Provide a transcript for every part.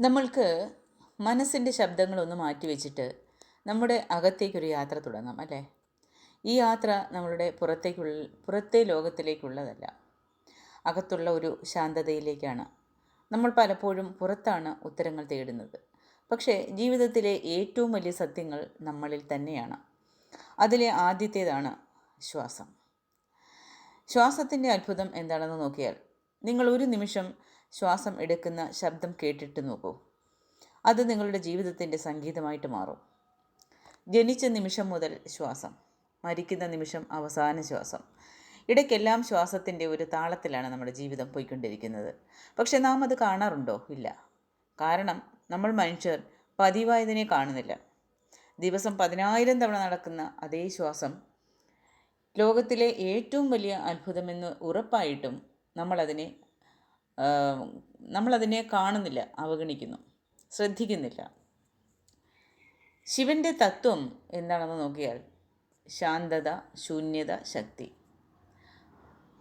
നമ്മൾക്ക് മനസ്സിന്റെ ശബ്ദങ്ങളൊന്ന് മാറ്റിവെച്ചിട്ട് നമ്മുടെ അകത്തേക്കൊരു യാത്ര തുടങ്ങാം അല്ലേ? ഈ യാത്ര നമ്മളുടെ പുറത്തേക്കുള്ള പുറത്തെ ലോകത്തിലേക്കുള്ളതല്ല. അകത്തുള്ള ഒരു ശാന്തതയിലേക്കാണ്. നമ്മൾ പലപ്പോഴും പുറത്താണ് ഉത്തരങ്ങൾ തേടുന്നത്. പക്ഷേ ജീവിതത്തിലെ ഏറ്റവും വലിയ സത്യങ്ങൾ നമ്മളിൽ തന്നെയാണ്. അതിലെ ആദ്യത്തേതാണ് ശ്വാസം. ശ്വാസത്തിന്റെ അത്ഭുതം എന്താണെന്ന് നോക്കിയാൽ നിങ്ങൾ ഒരു നിമിഷം ശ്വാസം എടുക്കുന്ന ശബ്ദം കേട്ടിട്ട് നോക്കൂ. അത് നിങ്ങളുടെ ജീവിതത്തിന്റെ സംഗീതമായിട്ട് മാറും. ജനിച്ച നിമിഷം മുതൽ ശ്വാസം മരിക്കുന്ന നിമിഷം അവസാന ശ്വാസം. ഇടയ്ക്കെല്ലാം ശ്വാസത്തിന്റെ ഒരു താളത്തിലാണ് നമ്മുടെ ജീവിതം പോയിക്കൊണ്ടിരിക്കുന്നത്. പക്ഷെ നാം അത് കാണാറുണ്ടോ? ഇല്ല. കാരണം നമ്മൾ മനുഷ്യർ പതിവായതിനെ കാണുന്നില്ല. ദിവസം പതിനായിരം തവണ നടക്കുന്ന അതേ ശ്വാസം ലോകത്തിലെ ഏറ്റവും വലിയ അത്ഭുതമെന്ന് ഉറപ്പായിട്ടും നമ്മളതിനെ നമ്മളതിനെ കാണുന്നില്ല അവഗണിക്കുന്നു ശ്രദ്ധിക്കുന്നില്ല. ശിവന്റെ തത്വം എന്താണെന്ന് നോക്കിയാൽ ശാന്തത ശൂന്യത ശക്തി.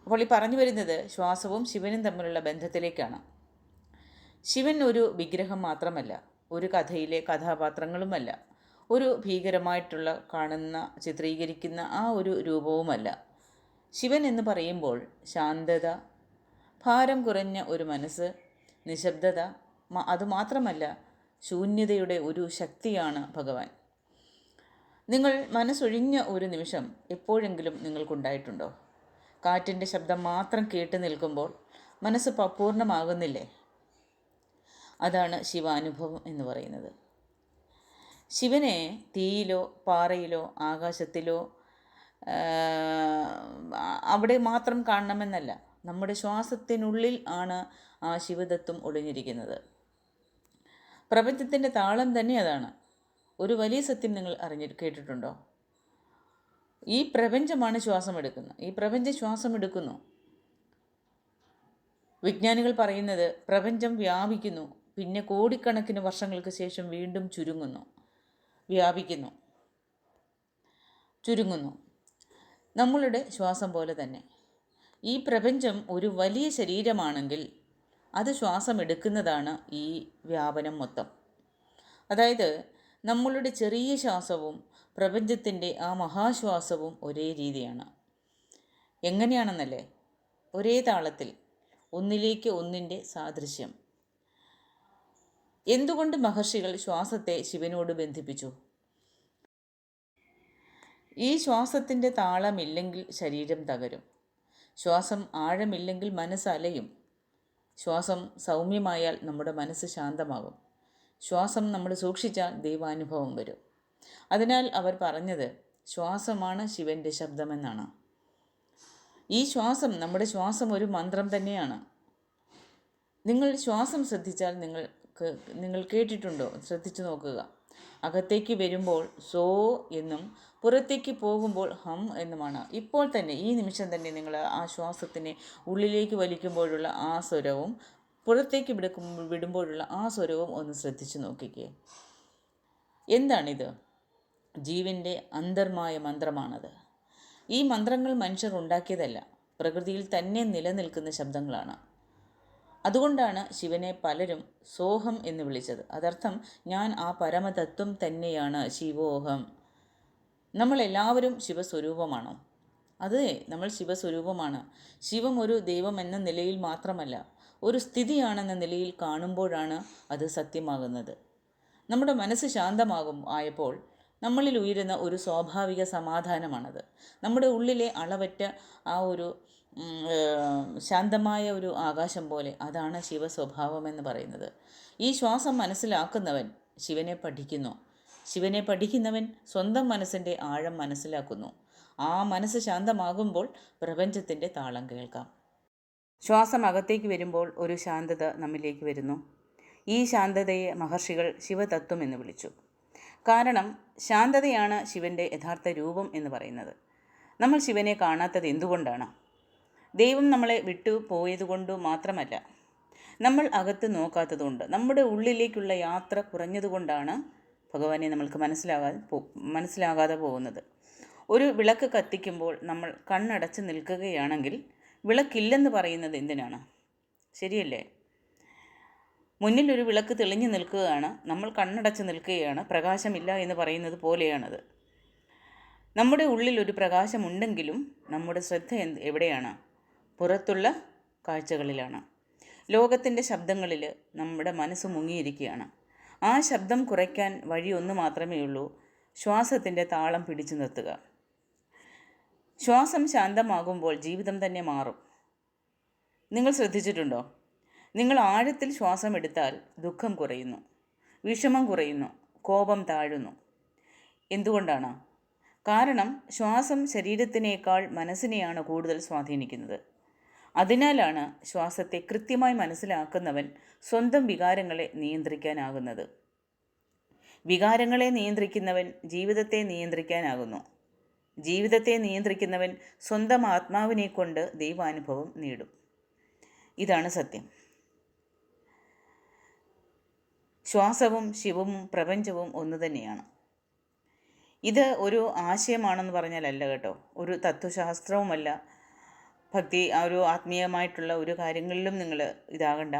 അപ്പോൾ ഈ പറഞ്ഞു വരുന്നത് ശ്വാസവും ശിവനും തമ്മിലുള്ള ബന്ധത്തിലേക്കാണ്. ശിവൻ ഒരു വിഗ്രഹം മാത്രമല്ല ഒരു കഥയിലെ കഥാപാത്രങ്ങളുമല്ല ഒരു ഭീകരമായിട്ടുള്ള കാണുന്ന ചിത്രീകരിക്കുന്ന ആ ഒരു രൂപവുമല്ല. ശിവൻ എന്ന് പറയുമ്പോൾ ശാന്തത ഭാരം കുറഞ്ഞ ഒരു മനസ്സ് നിശബ്ദത അതുമാത്രമല്ല ശൂന്യതയുടെ ഒരു ശക്തിയാണ് ഭഗവാൻ. നിങ്ങൾ മനസ്സൊഴിഞ്ഞ ഒരു നിമിഷം എപ്പോഴെങ്കിലും നിങ്ങൾക്കുണ്ടായിട്ടുണ്ടോ? കാറ്റിന്റെ ശബ്ദം മാത്രം കേട്ട് നിൽക്കുമ്പോൾ മനസ്സ് പൂർണമാകുന്നില്ലേ? അതാണ് ശിവാനുഭവം എന്ന് പറയുന്നത്. ശിവനെ തീയിലോ പാറയിലോ ആകാശത്തിലോ അവിടെ മാത്രം കാണണമെന്നല്ല. നമ്മുടെ ശ്വാസത്തിനുള്ളിൽ ആണ് ആ ശിവതത്വം ഒളിഞ്ഞിരിക്കുന്നത്. പ്രപഞ്ചത്തിന്റെ താളം തന്നെ അതാണ്. ഒരു വലിയ സത്യം നിങ്ങൾ അറിഞ്ഞി കേട്ടിട്ടുണ്ടോ? ഈ പ്രപഞ്ചമാണ് ശ്വാസമെടുക്കുന്നത് ഈ പ്രപഞ്ചം ശ്വാസമെടുക്കുന്നു വിജ്ഞാനികൾ പറയുന്നത് പ്രപഞ്ചം വ്യാപിക്കുന്നു. പിന്നെ കോടിക്കണക്കിന് വർഷങ്ങൾക്ക് ശേഷം വീണ്ടും ചുരുങ്ങുന്നു. വ്യാപിക്കുന്നു. ചുരുങ്ങുന്നു. നമ്മളുടെ ശ്വാസം പോലെ തന്നെ. ഈ പ്രപഞ്ചം ഒരു വലിയ ശരീരമാണെങ്കിൽ അത് ശ്വാസം എടുക്കുന്നതാണ് ഈ വ്യാപനം മൊത്തം. അതായത് നമ്മളുടെ ചെറിയ ശ്വാസവും പ്രപഞ്ചത്തിന്റെ ആ മഹാശ്വാസവും ഒരേ രീതിയാണ്. എങ്ങനെയാണെന്നല്ലേ? ഒരേ താളത്തിൽ ഒന്നിലേക്ക് ഒന്നിന്റെ സാദൃശ്യം. എന്തുകൊണ്ട് മഹർഷികൾ ശ്വാസത്തെ ശിവനോട് ബന്ധിപ്പിച്ചു? ഈ ശ്വാസത്തിന്റെ താളമില്ലെങ്കിൽ ശരീരം തകരും. ശ്വാസം ആഴമില്ലെങ്കിൽ മനസ്സ് അലയും. ശ്വാസം സൗമ്യമായാൽ നമ്മുടെ മനസ്സ് ശാന്തമാകും. ശ്വാസം നമ്മൾ സൂക്ഷിച്ചാൽ ദൈവാനുഭവം വരും. അതിനാൽ അവർ പറഞ്ഞത് ശ്വാസമാണ് ശിവന്റെ ശബ്ദമെന്നാണ്. ഈ ശ്വാസം നമ്മുടെ ശ്വാസം ഒരു മന്ത്രം തന്നെയാണ്. നിങ്ങൾ ശ്വാസം ശ്രദ്ധിച്ചാൽ നിങ്ങൾക്ക് നിങ്ങൾ കേട്ടിട്ടുണ്ടോ? ശ്രദ്ധിച്ചു നോക്കുക. അകത്തേക്ക് വരുമ്പോൾ സോ എന്നും പുറത്തേക്ക് പോകുമ്പോൾ ഹം എന്നുമാണ്. ഇപ്പോൾ തന്നെ ഈ നിമിഷം തന്നെ നിങ്ങൾ ആ ശ്വാസത്തിനെ ഉള്ളിലേക്ക് വലിക്കുമ്പോഴുള്ള ആ സ്വരവും പുറത്തേക്ക് വിടുക്കും വിടുമ്പോഴുള്ള ആ സ്വരവും ഒന്ന് ശ്രദ്ധിച്ചു നോക്കിക്കേ. എന്താണിത്? ജീവന്റെ അന്തർമായ മന്ത്രമാണത്. ഈ മന്ത്രങ്ങൾ മനുഷ്യർ ഉണ്ടാക്കിയതല്ല പ്രകൃതിയിൽ തന്നെ നിലനിൽക്കുന്ന ശബ്ദങ്ങളാണ്. അതുകൊണ്ടാണ് ശിവനെ പലരും സോഹം എന്ന് വിളിച്ചത്. അതർത്ഥം ഞാൻ ആ പരമതത്വം തന്നെയാണ് ശിവോഹം. നമ്മളെല്ലാവരും ശിവസ്വരൂപമാണോ? അതെ നമ്മൾ ശിവസ്വരൂപമാണ്. ശിവം ഒരു ദൈവം എന്ന നിലയിൽ മാത്രമല്ല ഒരു സ്ഥിതിയാണെന്ന നിലയിൽ കാണുമ്പോഴാണ് അത് സത്യമാകുന്നത്. നമ്മുടെ മനസ്സ് ശാന്തമാകും ആയപ്പോൾ നമ്മളിൽ ഉയരുന്ന ഒരു സ്വാഭാവിക സമാധാനമാണത്. നമ്മുടെ ഉള്ളിലെ അളവറ്റ ആ ഒരു ശാന്തമായ ഒരു ആകാശം പോലെ അതാണ് ശിവസ്വഭാവം എന്ന് പറയുന്നത്. ഈ ശ്വാസം മനസ്സിലാക്കുന്നവൻ ശിവനെ പഠിക്കുന്നു. ശിവനെ പഠിക്കുന്നവൻ സ്വന്തം മനസ്സിന്റെ ആഴം മനസ്സിലാക്കുന്നു. ആ മനസ്സ് ശാന്തമാകുമ്പോൾ പ്രപഞ്ചത്തിന്റെ താളം കേൾക്കാം. ശ്വാസം അകത്തേക്ക് വരുമ്പോൾ ഒരു ശാന്തത നമ്മിലേക്ക് വരുന്നു. ഈ ശാന്തതയെ മഹർഷികൾ ശിവതത്വം എന്ന് വിളിച്ചു. കാരണം ശാന്തതയാണ് ശിവന്റെ യഥാർത്ഥ രൂപം എന്ന് പറയുന്നത്. നമ്മൾ ശിവനെ കാണാത്തത് എന്തുകൊണ്ടാണ്? ദൈവം നമ്മളെ വിട്ടു പോയതുകൊണ്ട് മാത്രമല്ല നമ്മൾ അകത്ത് നോക്കാത്തതുകൊണ്ട് നമ്മുടെ ഉള്ളിലേക്കുള്ള യാത്ര കുറഞ്ഞതുകൊണ്ടാണ് ഭഗവാനെ നമ്മൾക്ക് മനസ്സിലാകാതെ പോ മനസ്സിലാകാതെ പോകുന്നത്. ഒരു വിളക്ക് കത്തിക്കുമ്പോൾ നമ്മൾ കണ്ണടച്ച് നിൽക്കുകയാണെങ്കിൽ വിളക്കില്ലെന്ന് പറയുന്നത് എന്തിനാണ്? ശരിയല്ലേ? മുന്നിൽ ഒരു വിളക്ക് തെളിഞ്ഞു നിൽക്കുകയാണ് നമ്മൾ കണ്ണടച്ച് നിൽക്കുകയാണ് പ്രകാശമില്ല എന്ന് പറയുന്നത് പോലെയാണത്. നമ്മുടെ ഉള്ളിൽ ഒരു പ്രകാശമുണ്ടെങ്കിലും നമ്മുടെ ശ്രദ്ധ എവിടെയാണ്? പുറത്തുള്ള കാഴ്ചകളിലാണ്. ലോകത്തിന്റെ ശബ്ദങ്ങളിൽ നമ്മുടെ മനസ്സ് മുങ്ങിയിരിക്കുകയാണ്. ആ ശബ്ദം കുറയ്ക്കാൻ വഴിയൊന്നു മാത്രമേ ഉള്ളൂ. ശ്വാസത്തിന്റെ താളം പിടിച്ചു നിർത്തുക. ശ്വാസം ശാന്തമാകുമ്പോൾ ജീവിതം തന്നെ മാറും. നിങ്ങൾ ശ്രദ്ധിച്ചിട്ടുണ്ടോ? നിങ്ങൾ ആഴത്തിൽ ശ്വാസം എടുത്താൽ ദുഃഖം കുറയുന്നു വിഷമം കുറയുന്നു കോപം താഴുന്നു. എന്തുകൊണ്ടാണ്? കാരണം ശ്വാസം ശരീരത്തിനേക്കാൾ മനസ്സിനെയാണ് കൂടുതൽ സ്വാധീനിക്കുന്നത്. അതിനാലാണ് ശ്വാസത്തെ കൃത്യമായി മനസ്സിലാക്കുന്നവൻ സ്വന്തം വികാരങ്ങളെ നിയന്ത്രിക്കാനാകുന്നത്. വികാരങ്ങളെ നിയന്ത്രിക്കുന്നവൻ ജീവിതത്തെ നിയന്ത്രിക്കാനാകുന്നു. ജീവിതത്തെ നിയന്ത്രിക്കുന്നവൻ സ്വന്തം ആത്മാവിനെ കൊണ്ട് ദൈവാനുഭവം നേടും. ഇതാണ് സത്യം. ശ്വാസവും ശിവവും പ്രപഞ്ചവും ഒന്നു തന്നെയാണ്. ഇത് ഒരു ആശയമാണെന്ന് പറഞ്ഞാലല്ല കേട്ടോ. ഒരു തത്വശാസ്ത്രവുമല്ല. ഭക്തി ആ ഒരു ആത്മീയമായിട്ടുള്ള ഒരു കാര്യങ്ങളിലും നിങ്ങൾ ഇതാകണ്ട.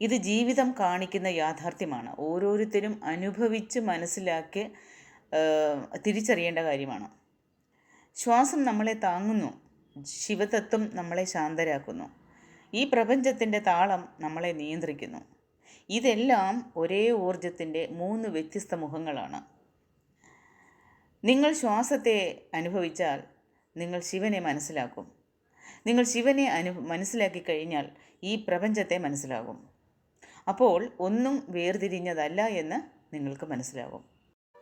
ഇത് ജീവിതം കാണിക്കുന്ന യാഥാർത്ഥ്യമാണ്. ഓരോരുത്തരും അനുഭവിച്ച് മനസ്സിലാക്കി തിരിച്ചറിയേണ്ട കാര്യമാണ്. ശ്വാസം നമ്മളെ താങ്ങുന്നു. ശിവതത്വം നമ്മളെ ശാന്തരാക്കുന്നു. ഈ പ്രപഞ്ചത്തിന്റെ താളം നമ്മളെ നിയന്ത്രിക്കുന്നു. ഇതെല്ലാം ഒരേ ഊർജത്തിന്റെ മൂന്ന് വ്യത്യസ്ത മുഖങ്ങളാണ്. നിങ്ങൾ ശ്വാസത്തെ അനുഭവിച്ചാൽ നിങ്ങൾ ശിവനെ മനസ്സിലാക്കും. നിങ്ങൾ ശിവനെ അനു മനസ്സിലാക്കി കഴിഞ്ഞാൽ ഈ പ്രപഞ്ചത്തെ മനസ്സിലാകും. അപ്പോൾ ഒന്നും വേർതിരിഞ്ഞതല്ല എന്ന് നിങ്ങൾക്ക് മനസ്സിലാകും.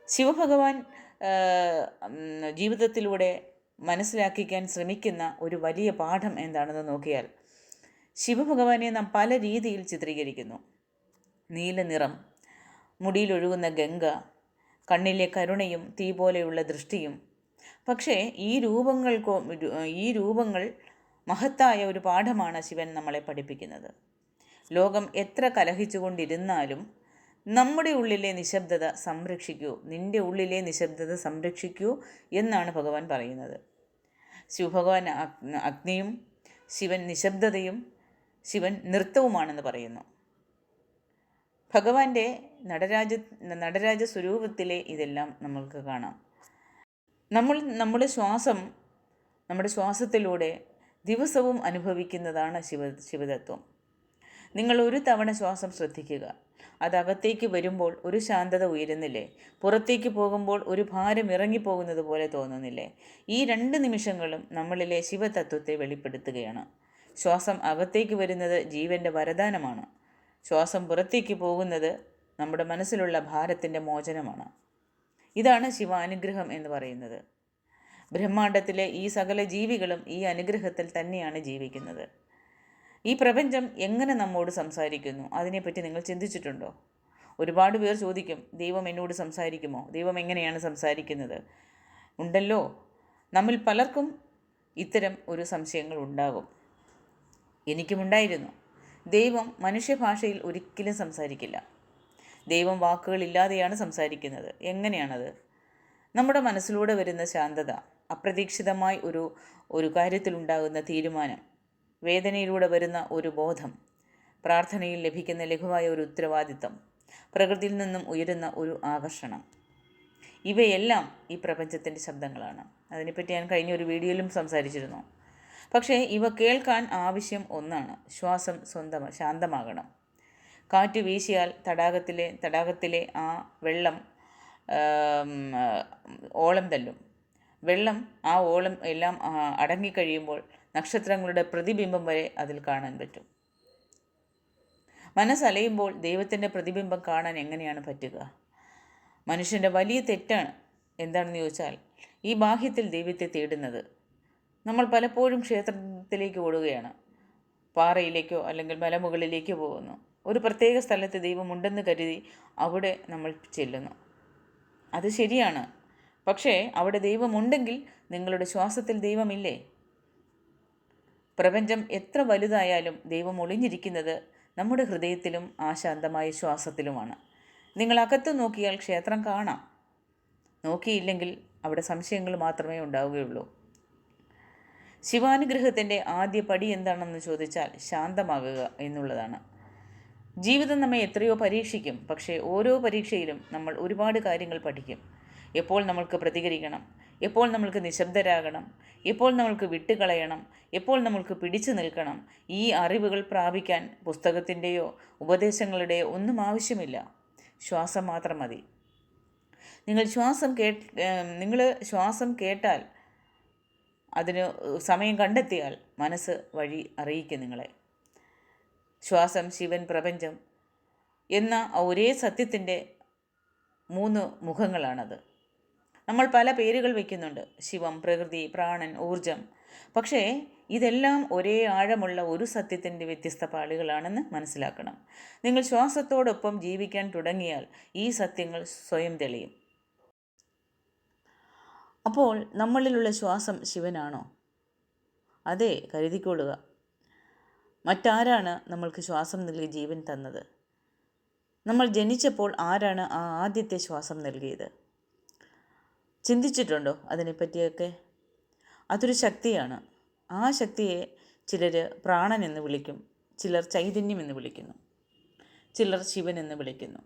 ശിവഭഗവാൻ ജീവിതത്തിലൂടെ മനസ്സിലാക്കിക്കാൻ ശ്രമിക്കുന്ന ഒരു വലിയ പാഠം എന്താണെന്ന് നോക്കിയാൽ ശിവഭഗവാനെ നാം പല രീതിയിൽ ചിത്രീകരിക്കുന്നു. നീല നിറം മുടിയിലൊഴുകുന്ന ഗംഗ കണ്ണിലെ കരുണയും തീ പോലെയുള്ള ദൃഷ്ടിയും. പക്ഷേ ഈ രൂപങ്ങൾക്കോ ഈ രൂപങ്ങൾ മഹത്തായ ഒരു പാഠമാണ് ശിവൻ നമ്മളെ പഠിപ്പിക്കുന്നത്. ലോകം എത്ര കലഹിച്ചുകൊണ്ടിരുന്നാലും നമ്മുടെ ഉള്ളിലെ നിശബ്ദത സംരക്ഷിക്കൂ നിന്റെ ഉള്ളിലെ നിശബ്ദത സംരക്ഷിക്കൂ എന്നാണ് ഭഗവാൻ പറയുന്നത്. ശിവഭഗവാൻ അഗ്നിയും ശിവൻ നിശബ്ദതയും ശിവൻ നൃത്തവുമാണെന്ന് പറയുന്നു. ഭഗവാന്റെ നടരാജ നടരാജ സ്വരൂപത്തിലെ ഇതെല്ലാം നമ്മൾക്ക് കാണാം. നമ്മൾ നമ്മുടെ ശ്വാസം നമ്മുടെ ശ്വാസത്തിലൂടെ ദിവസവും അനുഭവിക്കുന്നതാണ് ശിവ ശിവതത്വം. നിങ്ങൾ ഒരു തവണ ശ്വാസം ശ്രദ്ധിക്കുക. അത് അകത്തേക്ക് വരുമ്പോൾ ഒരു ശാന്തത ഉയരുന്നില്ലേ? പുറത്തേക്ക് പോകുമ്പോൾ ഒരു ഭാരം ഇറങ്ങിപ്പോകുന്നത് പോലെ തോന്നുന്നില്ലേ? ഈ രണ്ട് നിമിഷങ്ങളും നമ്മളിലെ ശിവതത്വത്തെ വെളിപ്പെടുത്തുകയാണ്. ശ്വാസം അകത്തേക്ക് വരുന്നത് ജീവന്റെ വരദാനമാണ്. ശ്വാസം പുറത്തേക്ക് പോകുന്നത് നമ്മുടെ മനസ്സിലുള്ള ഭാരത്തിന്റെ മോചനമാണ്. ഇതാണ് ശിവാനുഗ്രഹം എന്ന് പറയുന്നത്. ബ്രഹ്മാണ്ടത്തിലെ ഈ സകല ജീവികളും ഈ അനുഗ്രഹത്തിൽ തന്നെയാണ് ജീവിക്കുന്നത്. ഈ പ്രപഞ്ചം എങ്ങനെ നമ്മോട് സംസാരിക്കുന്നു? അതിനെപ്പറ്റി നിങ്ങൾ ചിന്തിച്ചിട്ടുണ്ടോ? ഒരുപാട് പേർ ചോദിക്കും ദൈവം എന്നോട് സംസാരിക്കുമോ? ദൈവം എങ്ങനെയാണ് സംസാരിക്കുന്നത്? ഉണ്ടല്ലോ. നമ്മിൽ പലർക്കും ഇത്തരം ഒരു സംശയങ്ങൾ ഉണ്ടാകും. എനിക്കുമുണ്ടായിരുന്നു ദൈവം മനുഷ്യഭാഷയിൽ ഒരിക്കലും സംസാരിക്കില്ല. ദൈവം വാക്കുകളില്ലാതെയാണ് സംസാരിക്കുന്നത്. എങ്ങനെയാണത്? നമ്മുടെ മനസ്സിലൂടെ വരുന്ന ശാന്തത അപ്രതീക്ഷിതമായി ഒരു ഒരു കാര്യത്തിലുണ്ടാകുന്ന തീരുമാനം വേദനയിലൂടെ വരുന്ന ഒരു ബോധം പ്രാർത്ഥനയിൽ ലഭിക്കുന്ന ലഘുവായ ഒരു ഉത്തരവാദിത്തം പ്രകൃതിയിൽ നിന്നും ഉയരുന്ന ഒരു ആകർഷണം. ഇവയെല്ലാം ഈ പ്രപഞ്ചത്തിന്റെ ശബ്ദങ്ങളാണ്. അതിനെപ്പറ്റി ഞാൻ കഴിഞ്ഞ ഒരു വീഡിയോയിലും സംസാരിച്ചിരുന്നു. പക്ഷേ ഇവ കേൾക്കാൻ ആവശ്യം ഒന്നാണ്. ശ്വാസം സ്വന്തം ശാന്തമാകണം. കാറ്റ് വീശിയാൽ തടാകത്തിലെ തടാകത്തിലെ ആ വെള്ളം ഓളം തല്ലും. വെള്ളം ആ ഓളം എല്ലാം അടങ്ങിക്കഴിയുമ്പോൾ നക്ഷത്രങ്ങളുടെ പ്രതിബിംബം വരെ അതിൽ കാണാൻ പറ്റും. മനസ്സലയുമ്പോൾ ദൈവത്തിന്റെ പ്രതിബിംബം കാണാൻ എങ്ങനെയാണ് പറ്റുക? മനുഷ്യന്റെ വലിയ തെറ്റാണ് എന്താണെന്ന് ചോദിച്ചാൽ ഈ ബാഹ്യത്തിൽ ദൈവത്തെ തേടുന്നത്. നമ്മൾ പലപ്പോഴും ക്ഷേത്രത്തിലേക്ക് ഓടുകയാണ്. പാറയിലേക്കോ അല്ലെങ്കിൽ മലമുകളിലേക്കോ പോകുന്നു. ഒരു പ്രത്യേക സ്ഥലത്ത് ദൈവമുണ്ടെന്ന് കരുതി അവിടെ നമ്മൾ ചെല്ലുന്നു. അത് ശരിയാണ്. പക്ഷേ അവിടെ ദൈവമുണ്ടെങ്കിൽ നിങ്ങളുടെ ശ്വാസത്തിൽ ദൈവമില്ലേ? പ്രപഞ്ചം എത്ര വലുതായാലും ദൈവം ഒളിഞ്ഞിരിക്കുന്നത് നമ്മുടെ ഹൃദയത്തിലും ആശാന്തമായ ശാന്തമായ ശ്വാസത്തിലുമാണ്. നിങ്ങൾ അകത്ത് നോക്കിയാൽ ക്ഷേത്രം കാണാം. നോക്കിയില്ലെങ്കിൽ അവിടെ സംശയങ്ങൾ മാത്രമേ ഉണ്ടാവുകയുള്ളൂ. ശിവാനുഗ്രഹത്തിന്റെ ആദ്യ പടി എന്താണെന്ന് ചോദിച്ചാൽ ശാന്തമാകുക എന്നുള്ളതാണ്. ജീവിതം നമ്മെ എത്രയോ പരീക്ഷിക്കും. പക്ഷേ ഓരോ പരീക്ഷയിലും നമ്മൾ ഒരുപാട് കാര്യങ്ങൾ പഠിക്കും. എപ്പോൾ നമ്മൾക്ക് പ്രതികരിക്കണം? എപ്പോൾ നമ്മൾക്ക് നിശബ്ദരാകണം? എപ്പോൾ നമ്മൾക്ക് വിട്ടുകളയണം? എപ്പോൾ നമ്മൾക്ക് പിടിച്ചു നിൽക്കണം? ഈ അറിവുകൾ പ്രാപിക്കാൻ പുസ്തകത്തിന്റെയോ ഉപദേശങ്ങളുടെയോ ഒന്നും ആവശ്യമില്ല. ശ്വാസം മാത്രം മതി. നിങ്ങൾ ശ്വാസം കേ നിങ്ങൾ ശ്വാസം കേട്ടാൽ അതിന് സമയം കണ്ടെത്തിയാൽ മനസ്സ് വഴി അറിയിക്കും നിങ്ങളെ. ശ്വാസം ശിവൻ പ്രപഞ്ചം എന്ന ഒരേ സത്യത്തിന്റെ മൂന്ന് മുഖങ്ങളാണത്. നമ്മൾ പല പേരുകൾ വയ്ക്കുന്നുണ്ട്. ശിവം പ്രകൃതി പ്രാണൻ ഊർജം. പക്ഷേ ഇതെല്ലാം ഒരേ ആഴമുള്ള ഒരു സത്യത്തിന്റെ വ്യത്യസ്ത പാളികളാണെന്ന് മനസ്സിലാക്കണം. നിങ്ങൾ ശ്വാസത്തോടൊപ്പം ജീവിക്കാൻ തുടങ്ങിയാൽ ഈ സത്യങ്ങൾ സ്വയം തെളിയും. അപ്പോൾ നമ്മളിലുള്ള ശ്വാസം ശിവനാണോ? അതെ കരുതിക്കൊള്ളുക. മറ്റാരാണ് നമ്മൾക്ക് ശ്വാസം നൽകി ജീവൻ തന്നത്? നമ്മൾ ജനിച്ചപ്പോൾ ആരാണ് ആ ആദ്യത്തെ ശ്വാസം നൽകിയത്? ചിന്തിച്ചിട്ടുണ്ടോ അതിനെപ്പറ്റിയൊക്കെ? അതൊരു ശക്തിയാണ്. ആ ശക്തിയെ ചിലർ പ്രാണൻ എന്ന് വിളിക്കും. ചിലർ ചൈതന്യം എന്ന് വിളിക്കുന്നു. ചിലർ ശിവൻ എന്ന് വിളിക്കുന്നു.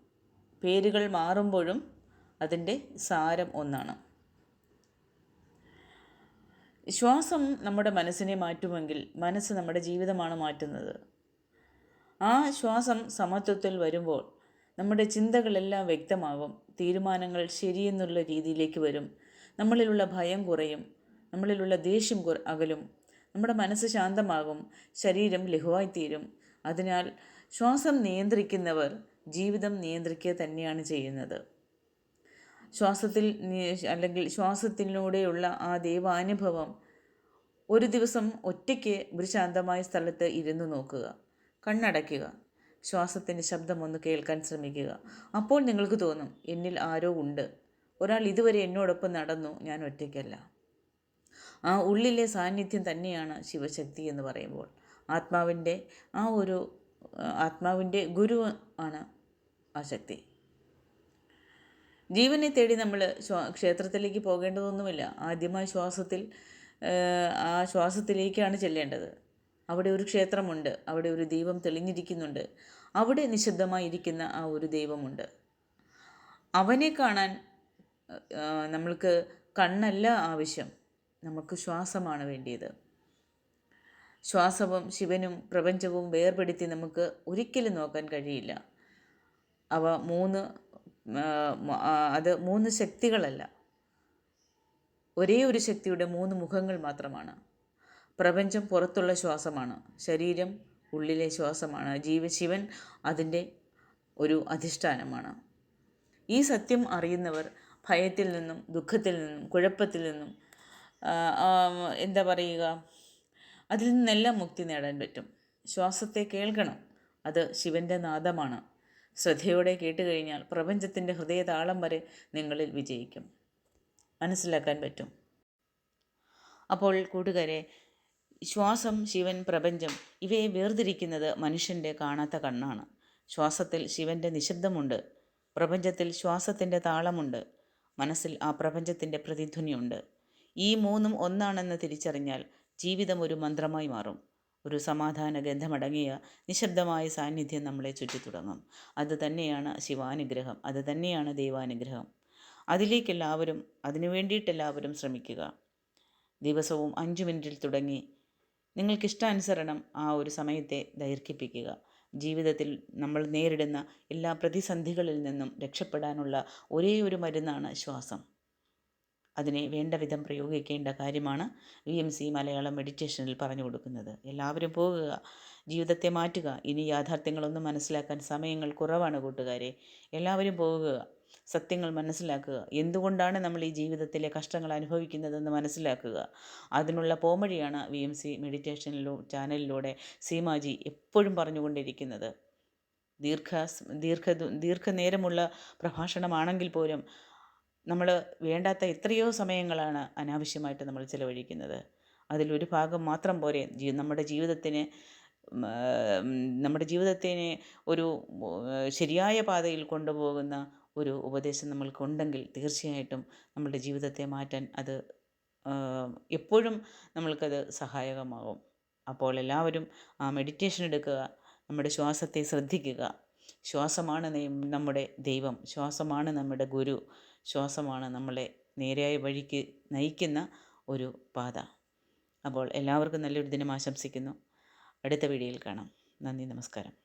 പേരുകൾ മാറുമ്പോഴും അതിന്റെ സാരം ഒന്നാണ്. ശ്വാസം നമ്മുടെ മനസ്സിനെ മാറ്റുമെങ്കിൽ മനസ്സ് നമ്മുടെ ജീവിതമാണ് മാറ്റുന്നത്. ആ ശ്വാസം സമത്വത്തിൽ വരുമ്പോൾ നമ്മുടെ ചിന്തകളെല്ലാം വ്യക്തമാകും തീരുമാനങ്ങൾ ശരിയെന്നുള്ള രീതിയിലേക്ക് വരും നമ്മളിലുള്ള ഭയം കുറയും നമ്മളിലുള്ള ദേഷ്യം അകലും നമ്മുടെ മനസ്സ് ശാന്തമാകും ശരീരം ലഘുവായിത്തീരും. അതിനാൽ ശ്വാസം നിയന്ത്രിക്കുന്നവർ ജീവിതം നിയന്ത്രിക്കുക തന്നെയാണ് ചെയ്യുന്നത്. ശ്വാസത്തിൽ അല്ലെങ്കിൽ ശ്വാസത്തിലൂടെയുള്ള ആ ദൈവാനുഭവം ഒരു ദിവസം ഒറ്റയ്ക്ക് ഒരു ശാന്തമായ സ്ഥലത്ത് ഇരുന്ന് നോക്കുക കണ്ണടയ്ക്കുക ശ്വാസത്തിന്റെ ശബ്ദം ഒന്ന് കേൾക്കാൻ ശ്രമിക്കുക. അപ്പോൾ നിങ്ങൾക്ക് തോന്നും എന്നിൽ ആരോ ഉണ്ട്. ഒരാൾ ഇതുവരെ എന്നോടൊപ്പം നടന്നു ഞാൻ ഒറ്റയ്ക്കല്ല. ആ ഉള്ളിലെ സാന്നിധ്യം തന്നെയാണ് ശിവശക്തി എന്ന് പറയുമ്പോൾ. ആത്മാവിന്റെ ആ ഒരു ആത്മാവിന്റെ ഗുരു ആണ് ആ ശക്തി. ജീവനെ തേടി നമ്മൾ ക്ഷേത്രത്തിലേക്ക് പോകേണ്ടതൊന്നുമില്ല. ആദ്യമായി ശ്വാസത്തിൽ ആ ശ്വാസത്തിലേക്കാണ് ചെല്ലേണ്ടത്. അവിടെ ഒരു ക്ഷേത്രമുണ്ട്. അവിടെ ഒരു ദൈവം തെളിഞ്ഞിരിക്കുന്നുണ്ട്. അവിടെ നിശബ്ദമായിരിക്കുന്ന ആ ഒരു ദൈവമുണ്ട്. അവനെ കാണാൻ നമ്മൾക്ക് കണ്ണല്ല ആവശ്യം. നമുക്ക് ശ്വാസമാണ് വേണ്ടിയത്. ശ്വാസവും ശിവനും പ്രപഞ്ചവും വേർപെടുത്തി നമുക്ക് ഒരിക്കലും നോക്കാൻ കഴിയില്ല. അവ മൂന്ന് അത് മൂന്ന് ശക്തികളല്ല. ഒരേ ഒരു ശക്തിയുടെ മൂന്ന് മുഖങ്ങൾ മാത്രമാണ്. പ്രപഞ്ചം പുറത്തുള്ള ശ്വാസമാണ്. ശരീരം ഉള്ളിലെ ശ്വാസമാണ്. ജീവശിവൻ അതിന്റെ ഒരു അധിഷ്ഠാനമാണ്. ഈ സത്യം അറിയുന്നവർ ഭയത്തിൽ നിന്നും ദുഃഖത്തിൽ നിന്നും കുഴപ്പത്തിൽ നിന്നും എന്താ പറയുക അതിൽ നിന്നെല്ലാം മുക്തി നേടാൻ പറ്റും. ശ്വാസത്തെ കേൾക്കണം. അത് ശിവന്റെ നാദമാണ്. ശ്രദ്ധയോടെ കേട്ടുകഴിഞ്ഞാൽ പ്രപഞ്ചത്തിന്റെ ഹൃദയതാളം വരെ നിങ്ങളിൽ വിജയിക്കും. മനസ്സിലാക്കാൻ പറ്റും. അപ്പോൾ കൂട്ടുകാരെ ശ്വാസം ശിവൻ പ്രപഞ്ചം ഇവയെ വേർതിരിക്കുന്നത് മനുഷ്യന്റെ കാണാത്ത കണ്ണാണ്. ശ്വാസത്തിൽ ശിവന്റെ നിശബ്ദമുണ്ട്. പ്രപഞ്ചത്തിൽ ശ്വാസത്തിന്റെ താളമുണ്ട്. മനസ്സിൽ ആ പ്രപഞ്ചത്തിന്റെ പ്രതിധ്വനിയുണ്ട്. ഈ മൂന്നും ഒന്നാണെന്ന് തിരിച്ചറിഞ്ഞാൽ ജീവിതം ഒരു മന്ത്രമായി മാറും. ഒരു സമാധാന ഗന്ധമടങ്ങിയ നിശബ്ദമായ സാന്നിധ്യം നമ്മളെ ചുറ്റിത്തുടങ്ങും. അത് തന്നെയാണ് ശിവാനുഗ്രഹം. അത് തന്നെയാണ് ദൈവാനുഗ്രഹം. അതിലേക്കെല്ലാവരും അതിനു വേണ്ടിയിട്ടെല്ലാവരും ശ്രമിക്കുക. ദിവസവും അഞ്ച് മിനിറ്റിൽ തുടങ്ങി നിങ്ങൾക്കിഷ്ടാനുസരണം ആ ഒരു സമയത്തെ ദൈർഘിപ്പിക്കുക ജീവിതത്തിൽ നമ്മൾ നേരിടുന്ന എല്ലാ പ്രതിസന്ധികളിൽ നിന്നും രക്ഷപ്പെടാനുള്ള ഒരേ ഒരു മരുന്നാണ് ശ്വാസം. അതിനെ വേണ്ട വിധം പ്രയോഗിക്കേണ്ട കാര്യമാണ് വി എം സി മലയാളം മെഡിറ്റേഷനിൽ പറഞ്ഞു കൊടുക്കുന്നത്. എല്ലാവരും പോകുക ജീവിതത്തെ മാറ്റുക. ഇനി യാഥാർത്ഥ്യങ്ങളൊന്നും മനസ്സിലാക്കാൻ സമയങ്ങൾ കുറവാണ് കൂട്ടുകാരെ. എല്ലാവരും പോകുക സത്യങ്ങൾ മനസ്സിലാക്കുക. എന്തുകൊണ്ടാണ് നമ്മൾ ഈ ജീവിതത്തിലെ കഷ്ടങ്ങൾ അനുഭവിക്കുന്നതെന്ന് മനസ്സിലാക്കുക? അതിനുള്ള പോമഴിയാണ് വി എം സി മെഡിറ്റേഷനിലൂ ചാനലിലൂടെ സീമാജി എപ്പോഴും പറഞ്ഞുകൊണ്ടിരിക്കുന്നത്. ദീർഘ ദീർഘ ദീർഘനേരമുള്ള പ്രഭാഷണമാണെങ്കിൽ പോലും നമ്മൾ വേണ്ടാത്ത എത്രയോ സമയങ്ങളാണ് അനാവശ്യമായിട്ട് നമ്മൾ ചിലവഴിക്കുന്നത്. അതിലൊരു ഭാഗം മാത്രം പോരെ. നമ്മുടെ ജീവിതത്തിന് നമ്മുടെ ജീവിതത്തിനെ ഒരു ശരിയായ പാതയിൽ കൊണ്ടുപോകുന്ന ഒരു ഉപദേശം നമ്മൾക്കുണ്ടെങ്കിൽ തീർച്ചയായിട്ടും നമ്മളുടെ ജീവിതത്തെ മാറ്റാൻ അത് എപ്പോഴും നമ്മൾക്കത് സഹായകമാകും. അപ്പോൾ എല്ലാവരും ആ മെഡിറ്റേഷൻ എടുക്കുക നമ്മുടെ ശ്വാസത്തെ ശ്രദ്ധിക്കുക. ശ്വാസമാണ് നമ്മുടെ ദൈവം. ശ്വാസമാണ് നമ്മുടെ ഗുരു. ശ്വാസമാണ് നമ്മളെ നേരായ വഴിക്ക് നയിക്കുന്ന ഒരു പാത. അപ്പോൾ എല്ലാവർക്കും നല്ലൊരു ദിനം ആശംസിക്കുന്നു. അടുത്ത വീഡിയോയിൽ കാണാം. നന്ദി നമസ്കാരം.